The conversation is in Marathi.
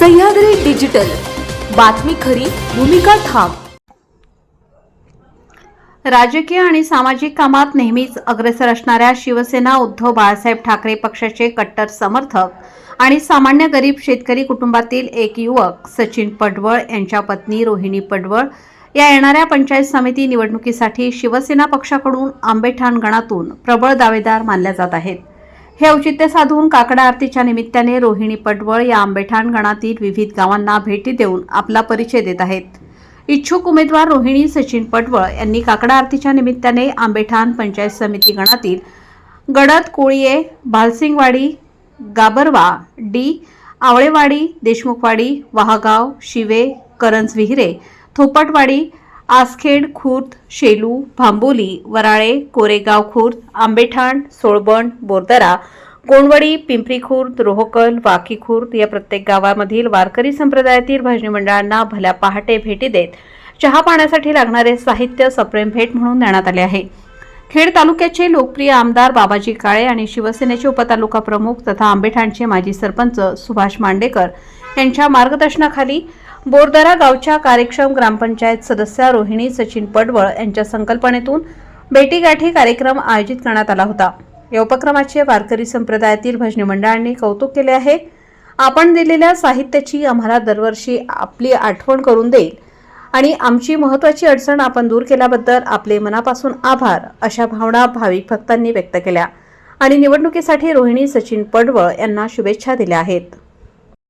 सह्याद्री डिजिटल. बातमी खरी भूमिका ठाम. राजकीय आणि सामाजिक कामात नेहमीच अग्रेसर असणाऱ्या शिवसेना उद्धव बाळासाहेब ठाकरे पक्षाचे कट्टर समर्थक आणि सामान्य गरीब शेतकरी कुटुंबातील एक युवक सचिन पडवळ यांच्या पत्नी रोहिणी पडवळ या येणाऱ्या पंचायत समिती निवडणुकीसाठी शिवसेना पक्षाकडून आंबेठाण गणातून प्रबळ दावेदार मानल्या जात आहेत. हे औचित्य साधून काकडा आरतीच्या निमित्ताने रोहिणी पटवळ या आंबेठाण गणातील विविध गावांना भेटी देऊन आपला परिचय देत आहेत. इच्छुक उमेदवार रोहिणी सचिन पटवळ यांनी काकडा आरतीच्या निमित्ताने आंबेठाण पंचायत समिती गणातील गडद कोळीये भालसिंगवाडी गाबरवा डी आवळेवाडी देशमुखवाडी वाहगाव शिवे करंज विहिरे थोपटवाडी आसखेड खुर्द शेलू भांबोली वराळे कोरेगाव खुर्द आंबेठाण सोळबण बोरदरा कोणवडी पिंपरी खुर्द रोहकल वाकी खुर्द या प्रत्येक गावामधील वारकरी संप्रदायातील भजनी मंडळांना भल्या पहाटे भेटी देत चहा पाण्यासाठी लागणारे साहित्य सप्रेम भेट म्हणून देण्यात आले आहे. खेड तालुक्याचे लोकप्रिय आमदार बाबाजी काळे आणि शिवसेनेचे उपतालुका प्रमुख तथा आंबेठाणचे माजी सरपंच सुभाष मांडेकर यांच्या मार्गदर्शनाखाली बोरदरा गावच्या कार्यक्षम ग्रामपंचायत सदस्या रोहिणी सचिन पडवळ यांच्या संकल्पनेतून बेटीगाठी कार्यक्रम आयोजित करण्यात आला होता. या उपक्रमाचे वारकरी संप्रदायातील भजनी मंडळांनी कौतुक केले आहे. आपण दिलेल्या साहित्याची आम्हाला दरवर्षी आपली आठवण करून देईल. आणि आमची महत्त्वाची अडचण आपण दूर केल्याबद्दल आपले मनापासून आभार अशा भावना भाविक भक्तांनी व्यक्त केल्या. आणि निवडणुकीसाठी रोहिणी सचिन पडवळ यांना शुभेच्छा दिल्या आहेत.